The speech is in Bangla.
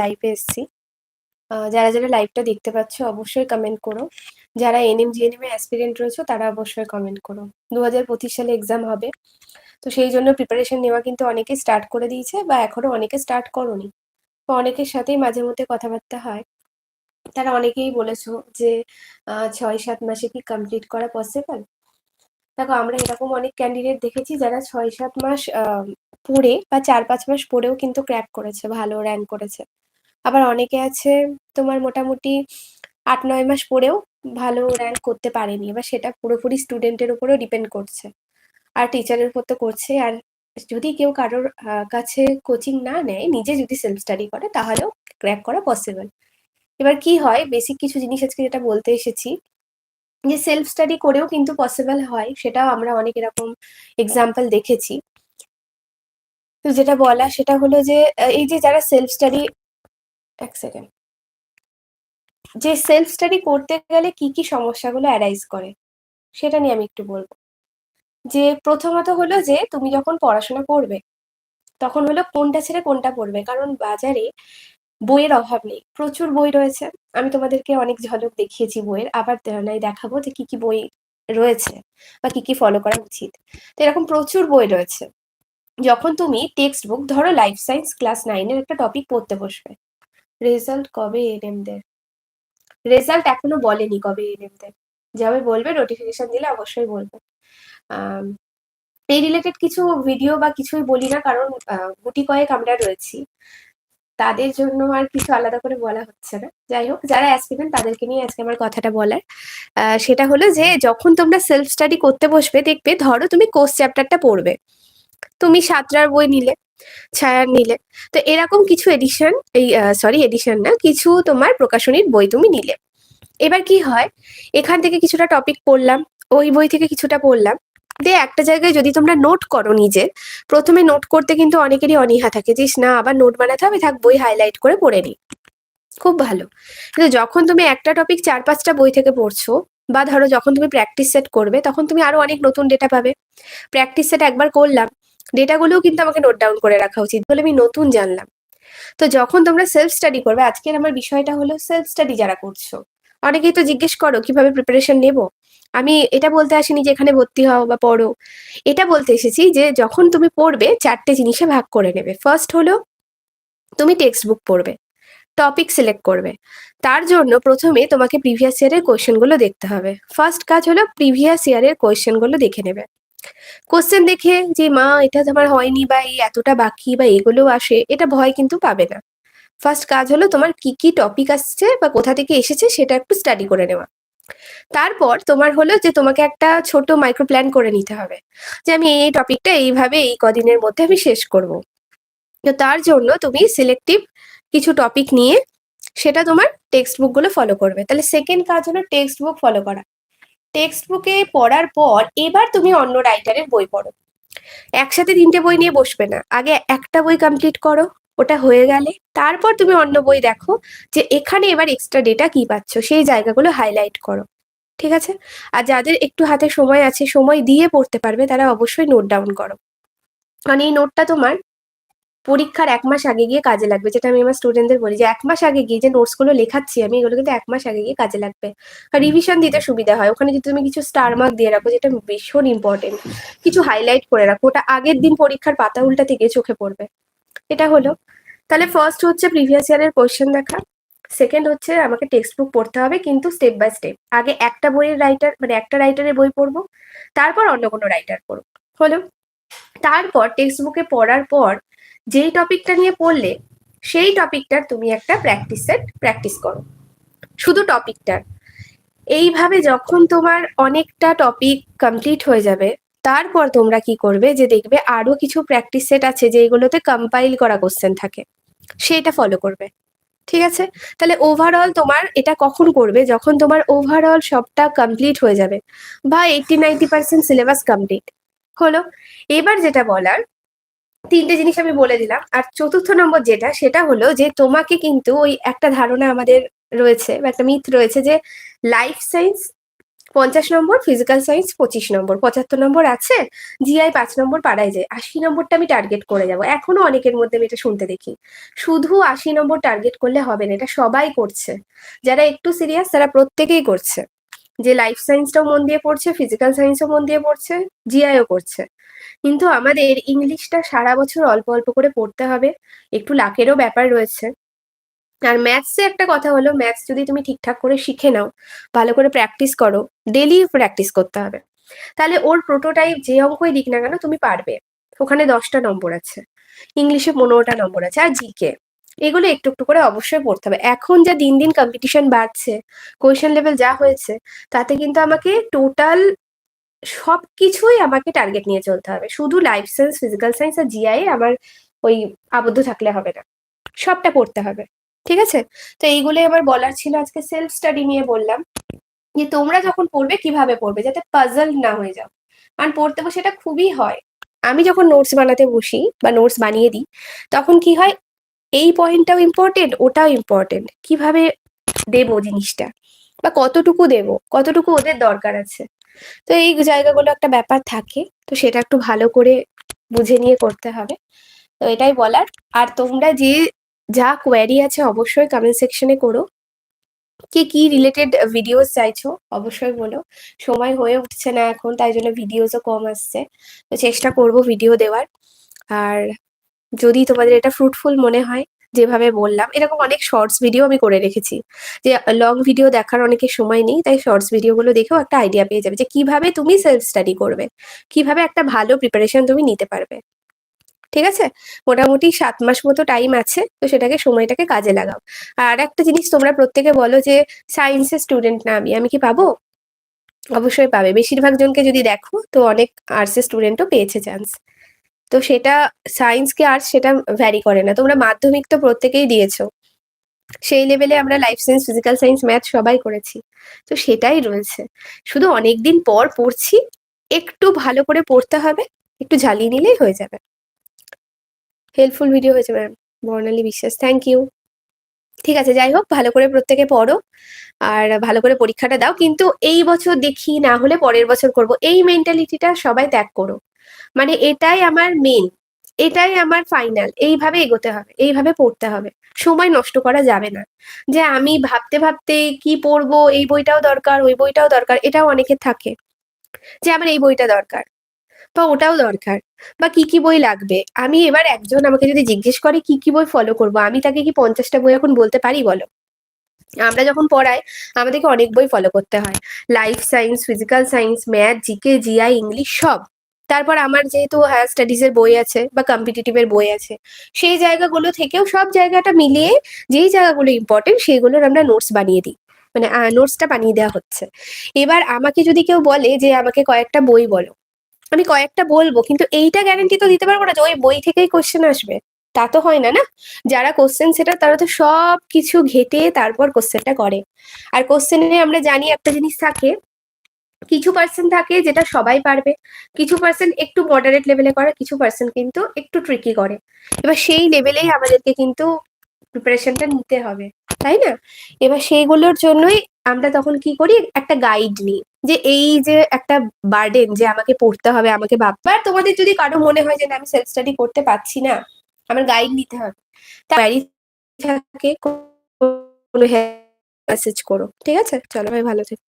লাইভে এসেছি। যারা যারা লাইভটা দেখতে পাচ্ছ, অবশ্যই কমেন্ট করো। যারা এনএম জিএনএম এ অ্যাসপিরেন্ট রয়েছে, তারা অবশ্যই কমেন্ট করো। দু পঁচিশ সালে এক্সাম হবে, তো সেই জন্য প্রিপারেশন নেওয়া কিন্তু অনেকে স্টার্ট করে দিয়েছে বা এখনও অনেকে স্টার্ট করনি। তো অনেকের সাথেই মাঝে মধ্যে কথাবার্তা হয়। তারা অনেকেই বলেছ যে ছয় সাত মাসে কি কমপ্লিট করা পসিবল দেখো, আমরা এরকম অনেক ক্যান্ডিডেট দেখেছি যারা ছয় সাত মাস পড়ে বা চার পাঁচ মাস পড়েও কিন্তু ক্র্যাক করেছে, ভালো র্যাঙ্ক করেছে। আবার অনেকে আছে তোমার মোটামুটি আট, নয় মাস পড়েও ভালো র্যাঙ্ক করতে পারেনি এবার সেটা পুরোপুরি স্টুডেন্টের উপরেও ডিপেন্ড করছে। আর টিচারের উপর তো করছে। আর যদি কেউ কারোর কাছে কোচিং না নেয়, নিজে যদি সেলফ স্টাডি করে, তাহলেও ক্র্যাক করা পসিবল এবার কি হয়? বেসিক কিছু জিনিস আজকে যেটা বলতে এসেছি, যে সেলফ স্টাডি করেও কিন্তু পসিবল হয়, সেটাও আমরা অনেক এরকম এক্সাম্পল দেখেছি। তো যেটা বলা, সেটা হলো যে এই যে যারা সেলফ স্টাডি এক সেকেন্ড যে সেলফ স্টাডি করতে গেলে কি কি সমস্যাগুলো অ্যারাইজ করে, সেটা নিয়ে আমি একটু বলব। যে প্রথমত হলো যে, তুমি যখন পড়াশোনা করবে, তখন হলো কোনটা ছেড়ে কোনটা পড়বে, কারণ বাজারে বইয়ের অভাব নেই, প্রচুর বই রয়েছে। আমি তোমাদেরকে অনেক ঝলক দেখিয়েছি বইয়ের, আবার নাই দেখাবো যে কি কি বই রয়েছে বা কি কি ফলো করা উচিত। তো এরকম প্রচুর বই রয়েছে। যখন তুমি টেক্সট বুক ধরো লাইফ সায়েন্স ক্লাস নাইনের একটা টপিক পড়তে বসবে রেজাল্ট কবে এনএমদের রেজাল্ট এখনও বলেনি কবে এনএমদের যাবে বলবে নোটিফিকেশন দিলে অবশ্যই বলবে। এই রিলেটেড কিছু ভিডিও বা কিছুই বলি না, কারণ গুটি কয়েক আমরা রয়েছি। তাদের জন্য আর কিছু আলাদা করে বলা হচ্ছে না। যাই হোক, যারা অ্যাসপিরেন্ট তাদেরকে নিয়ে আজকে আমার কথাটা বলার। সেটা হলো যে, যখন তোমরা সেলফ স্টাডি করতে বসবে, দেখবে, ধরো তুমি কোর্স চ্যাপ্টারটা পড়বে। তুমি সাতটার বই নিলে ছায়ার নিলে। তো এরকম কিছু এডিশন এই সরি এডিশন না, কিছু তোমার প্রকাশনীর বই তুমি নিলে। এবার কি হয়, এখান থেকে কিছুটা টপিক পড়লাম, ওই বই থেকে কিছুটা পড়লাম। দিয়ে একটা জায়গায় যদি তোমরা নোট করো নিজে, প্রথমে নোট করতে কিন্তু অনেকেরই অনীহা থাকে যে না, আবার নোট বানাতে হবে, থাক, বই হাইলাইট করে পড়ে নি খুব ভালো। কিন্তু যখন তুমি একটা টপিক চার পাঁচটা বই থেকে পড়ছো, বা ধরো যখন তুমি প্র্যাকটিস সেট করবে, তখন তুমি আরও অনেক নতুন ডেটা পাবে। প্র্যাকটিস সেট একবার করলাম ডেটাগুলোও কিন্তু আমাকে নোট ডাউন করে রাখা উচিত বলে আমি নতুন জানলাম। তো যখন তোমরা সেলফ স্টাডি করবে, আজকের আমার বিষয়টা হলো সেলফ স্টাডি যারা করছ, অনেকেই তো জিজ্ঞেস করো, কীভাবে প্রিপারেশন নেব? আমি এটা বলতে আসিনি যে এখানে ভর্তি হও বা পড়ো। এটা বলতে এসেছি যে যখন তুমি পড়বে, চারটে জিনিসে ভাগ করে নেবে। ফার্স্ট হলো, তুমি টেক্সট বুক পড়বে টপিক সিলেক্ট করবে। তার জন্য প্রথমে তোমাকে প্রিভিয়াস ইয়ারের কোয়েশ্চেনগুলো দেখতে হবে। ফার্স্ট কাজ হলো প্রিভিয়াস ইয়ারের কোয়েশ্চেনগুলো দেখে নেবে। কোশ্চেন দেখে যে, মা, এটা তোমার হয়নি বা এই এতটা বাকি বা এগুলো আসে। এটা ভয় কিন্তু পাবে না। ফার্স্ট কাজ হলো তোমার কি কি টপিক আসছে বা কোথা থেকে এসেছে সেটা একটু স্টাডি করে নেওয়া। তারপর তোমার হলো যে, তোমাকে একটা ছোট মাইক্রো প্ল্যান করে নিতে হবে যে, আমি এই টপিকটা এইভাবে এই কদিনের মধ্যে আমি শেষ করব। তো তার জন্য তুমি সিলেক্টিভ কিছু টপিক নিয়ে সেটা তোমার টেক্সট বুকগুলো ফলো করবে। তাহলে সেকেন্ড কাজ হলো টেক্সট বুক ফলো করা। টেক্সট বুকে পড়ার পর এবার তুমি অন্য রাইটারের বই পড়ো। একসাথে তিনটে বই নিয়ে বসবে না। আগে একটা বই কমপ্লিট করো, ওটা হয়ে গেলে। তারপর তুমি অন্য বই দেখো যে এখানে এবার এক্সট্রা ডেটা কি পাচ্ছ, সেই জায়গাগুলো হাইলাইট করো। ঠিক আছে? আর যাদের একটু হাতে সময় আছে, সময় দিয়ে পড়তে পারবে, তারা অবশ্যই নোট ডাউন করো। কারণ এই নোটটা তোমার পরীক্ষার এক মাস আগে গিয়ে কাজে লাগবে। যেটা আমি আমার স্টুডেন্টদের বলি যে এক মাস আগে গিয়ে যে নোটসগুলো লেখাচ্ছি আমি এগুলো কিন্তু এক মাস আগে গিয়ে কাজে লাগবে। আর রিভিশন দিতে সুবিধা হয়। ওখানে যদি তুমি কিছু স্টার মার্ক দিয়ে রাখো যেটা ভীষণ ইম্পর্টেন্ট কিছু হাইলাইট করে রাখো ওটা আগের দিন পরীক্ষার পাতা উল্টা থেকে চোখে পড়বে। এটা হলো। তাহলে ফার্স্ট হচ্ছে প্রিভিয়াস ইয়ারের কোয়েশ্চেন দেখা। সেকেন্ড হচ্ছে আমাকে টেক্সট বুক পড়তে হবে কিন্তু স্টেপ বাই স্টেপ আগে একটা বইয়ের রাইটার মানে একটা রাইটারের বই পড়ব তারপর অন্য কোনো রাইটার পড়ব। হলো? তারপর টেক্সট বুকে পড়ার পর যেই টপিকটা নিয়ে পড়লে, সেই টপিকটার তুমি একটা প্র্যাকটিস সেট প্র্যাকটিস করো। শুধু টপিকটার এইভাবে যখন তোমার অনেকটা টপিক কমপ্লিট হয়ে যাবে, তারপর তোমরা কি করবে যে দেখবে আরও কিছু প্র্যাকটিস সেট আছে যেগুলোতে কম্পাইল করা কোশ্চেন থাকে। সেটা ফলো করবে। ঠিক আছে? তাহলে ওভারঅল তোমার এটা কখন করবে? যখন তোমার ওভারঅল সবটা কমপ্লিট হয়ে যাবে, বা eighty ninety percent syllabus complete হলো? এবার যেটা বলার তিনটে জিনিস আমি বলে দিলাম। আর চতুর্থ নম্বর যেটা, সেটা হলো যে তোমাকে কিন্তু ওই একটা ধারণা আমাদের রয়েছে বা একটা মিথ রয়েছে যে লাইফ সায়েন্স পঞ্চাশ নম্বর ফিজিক্যাল সায়েন্স পঁচিশ নম্বর, পঁচাত্তর নম্বর আছে জিআই পাঁচ নম্বর পাড়ায় যায়। আশি নম্বরটা আমি টার্গেট করে যাব। এখনও অনেকের মধ্যে আমি এটা শুনতে দেখি। শুধু আশি নম্বর টার্গেট করলে হবে না, এটা সবাই করছে। যারা একটু সিরিয়াস তারা প্রত্যেকেই করছে। যে লাইফ সায়েন্সটাও মন দিয়ে পড়ছে ফিজিক্যাল সায়েন্সও মন দিয়ে পড়ছে জিআইও করছে। কিন্তু আমাদের ইংলিশটা সারা বছর অল্প অল্প করে পড়তে হবে, একটু লাকেরও ব্যাপার রয়েছে। আর ম্যাথসে একটা কথা হলো ম্যাথস যদি তুমি ঠিকঠাক করে শিখে নাও, ভালো করে প্র্যাকটিস করো ডেলি প্র্যাকটিস করতে হবে। তাহলে ওর প্রোটোটাইপ যে অঙ্কই দিক না কেন, তুমি পারবে। ওখানে দশটা নম্বর আছে, ইংলিশে পনেরোটা নম্বর আছে, আর জিকে এগুলো একটু একটু করে অবশ্যই পড়তে হবে। এখন যা দিন দিন কম্পিটিশন বাড়ছে কোয়েশন লেভেল যা হয়েছে, তাতে কিন্তু আমাকে টোটাল সব কিছুই আমাকে টার্গেট নিয়ে চলতে হবে। শুধু লাইফ সায়েন্স ফিজিক্যাল সায়েন্স আর জিআই আমার ওই আবদ্ধ থাকলে হবে না। সবটা পড়তে হবে, ঠিক আছে? তো এইগুলোই আমার বলার ছিল আজকে সেলফ স্টাডি নিয়ে বললাম। যে তোমরা যখন পড়বে কীভাবে পড়বে যাতে পাজল না হয়ে যাও। কারণ পড়তে বসে এটা খুবই হয়। আমি যখন নোটস বানাতে বসি বা নোটস বানিয়ে দিই, তখন কি হয় এই পয়েন্টটাও ইম্পর্টেন্ট ওটাও ইম্পর্টেন্ট কীভাবে দেবো জিনিসটা? বা কতটুকু দেব? কতটুকু ওদের দরকার আছে? তো এই জায়গাগুলো একটা ব্যাপার থাকে, তো সেটা একটু ভালো করে বুঝে নিয়ে করতে হবে। তো এটাই বলার। আর তোমরা যে যা কোয়ারি আছে অবশ্যই কমেন্ট সেকশনে করো। কে কি রিলেটেড ভিডিওস চাইছো, অবশ্যই বলো। সময় হয়ে উঠছে না এখন, তাই জন্য ভিডিওসও কম আসছে। তো চেষ্টা করব ভিডিও দেওয়ার। আর যদি তোমাদের এটা ফ্রুটফুল মনে হয়, যেভাবে বললাম, এরকম অনেক শর্টস ভিডিও আমি করে রেখেছি। যে লং ভিডিও দেখার অনেকের সময় নেই, তাই শর্টস ভিডিওগুলো দেখেও একটা আইডিয়া পেয়ে যাবে যে কীভাবে তুমি সেলফ স্টাডি করবে, কীভাবে একটা ভালো প্রিপারেশন তুমি নিতে পারবে। ঠিক আছে? মোটামুটি সাত মাস মতো টাইম আছে, তো সেটাকে সময়টাকে কাজে লাগাও। আর একটা জিনিস তোমরা প্রত্যেকে বলো যে সায়েন্সের স্টুডেন্ট না আমি আমি কি পাবো? অবশ্যই পাবে। বেশিরভাগ জনকে যদি দেখো, তো অনেক আর্টসের স্টুডেন্টও পেয়েছে চান্স তো সেটা সায়েন্স কি আর্টস সেটা ভ্যারি করে না। তোমরা মাধ্যমিক তো প্রত্যেকেই দিয়েছ। সেই লেভেলে আমরা life science physical science math সবাই করেছি। তো সেটাই রয়েছে। শুধু অনেকদিন পর পড়ছি, একটু ভালো করে পড়তে হবে, একটু ঝালিয়ে নিলেই হয়ে যাবে। হেল্পফুল ভিডিও হয়েছে ma'am Barnali Biswas thank you ঠিক আছে, যাই হোক, ভালো করে প্রত্যেকে পড়ো, আর ভালো করে পরীক্ষাটা দাও। কিন্তু এই বছর দেখি না হলে পরের বছর করব। এই মেন্টালিটিটা সবাই ত্যাগ করো। মানে এটাই আমার মেন এটাই আমার ফাইনাল এইভাবে এগোতে হবে, এইভাবে পড়তে হবে। সময় নষ্ট করা যাবে না। যে আমি ভাবতে ভাবতে কি পড়ব, এই বইটাও দরকার, ওই বইটাও দরকার, এটাও অনেকের থাকে। যে আমার এই বইটা দরকার, বা ওটাও দরকার, বা কি কি বই লাগবে? আমি এবার একজন আমাকে যদি জিজ্ঞেস করে কি কি বই ফলো করব, আমি তাকে কি পঞ্চাশটা বই এখন বলতে পারি বলো? আমরা যখন পড়াই, আমাদেরকে অনেক বই ফলো করতে হয়। Life science physical science math GK GI English সব। তারপর আমার যেহেতু হায়ার স্টাডিজ এর বই আছে বা কম্পিটিটিভ এর বই আছে, সেই জায়গাগুলো থেকেও সব জায়গাটা মিলিয়ে যেই জায়গাগুলো ইম্পর্টেন্ট সেইগুলোর আমরা নোটস বানিয়ে দিই। মানে নোটসটা বানিয়ে দেওয়া হচ্ছে। এবার আমাকে যদি কেউ বলে যে, আমাকে কয়েকটা বই বলো। আমি কয়েকটা বলব, কিন্তু এইটা গ্যারান্টি তো দিতে পারব না যে, ওই বই থেকেই কোশ্চেন আসবে। তা তো হয় না না? যারা কোশ্চেন সেটা তারা তো সব কিছু ঘেটে তারপর কোশ্চেনটা করে। আর কোশ্চেনে আমরা জানি একটা জিনিস থাকে কিছু পার্সেন্ট থাকে যেটা সবাই পারবে। কিছু পার্সেন্ট একটু মডারেট লেভেলে করে, কিছু পার্সেন্ট কিন্তু একটু ট্রিকি করে। এবার সেই লেভেলেই আমাদেরকে কিন্তু প্রিপারেশনটা নিতে হবে, তাই না? এবার সেইগুলোর জন্যই আমরা তখন কি করি? একটা গাইড নিই যে এই যে একটা বার্ডেন যে আমাকে পড়তে হবে, আমাকে ভাবতে আর তোমাদের যদি কারও মনে হয় যে না, আমি সেলফ স্টাডি করতে পারছি না, আমার গাইড নিতে হবে। তা থাকে কোনো মেসেজ করো, ঠিক আছে? চলো ভাই ভালো থেকো।